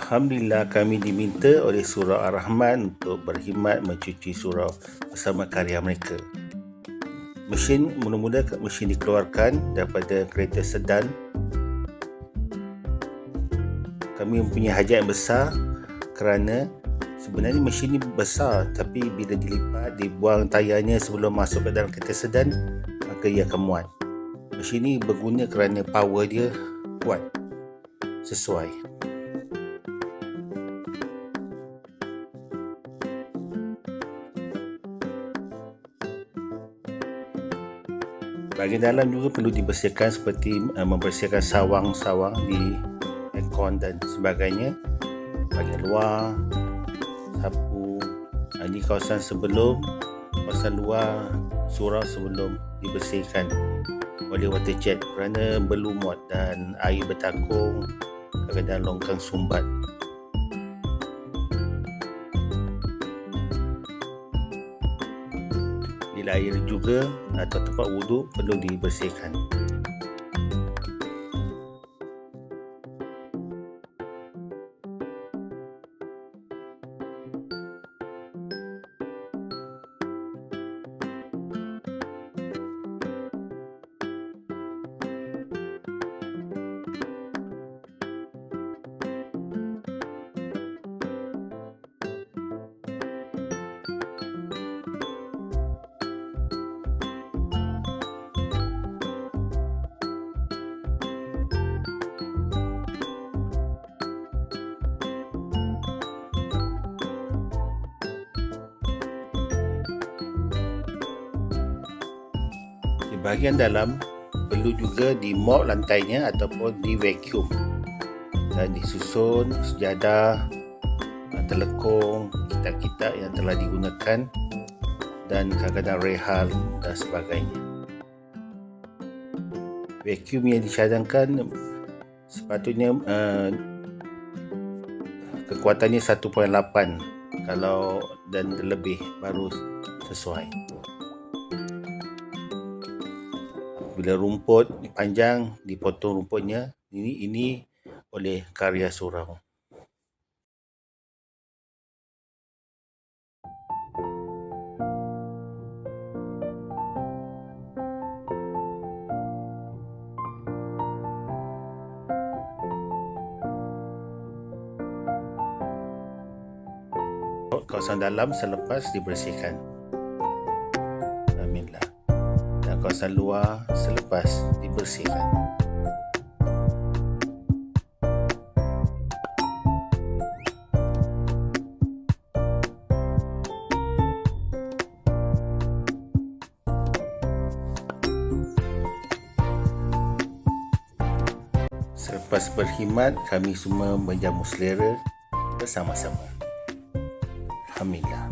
Alhamdulillah kami diminta oleh Surah Ar-Rahman untuk berkhidmat mencuci surau bersama karya mereka. Mesin mula-mula mesin dikeluarkan daripada kereta sedan. Kami mempunyai hajat yang besar kerana sebenarnya mesin ini besar tapi bila dilipat dibuang tayarnya sebelum masuk ke dalam kereta sedan maka ia akan muat. Mesin ini berguna kerana power dia kuat sesuai. Bahagian dalam juga perlu dibersihkan seperti uh, membersihkan sawang-sawang di aircon dan sebagainya. Bahagian luar, sapu, di kawasan sebelum, kawasan luar surau sebelum dibersihkan oleh water jet kerana berlumut dan air bertakung kadang-kadang longkang sumbat. Bila air juga atau tempat wuduk perlu dibersihkan. Bahagian dalam perlu juga di mop lantainya ataupun di vacuum. Dan disusun sejadah ah, telekung kitab-kitab yang telah digunakan dan kadang-kadang rehal dan sebagainya. Vacuum yang dicadangkan sepatutnya uh, kekuatannya 1.8 kalau dan lebih baru sesuai bila rumput panjang dipotong rumputnya ini ini oleh karya surau kawasan dalam selepas dibersihkan kawasan luar selepas dibersihkan Selepas berkhidmat, kami semua menjamu selera bersama-sama. Alhamdulillah.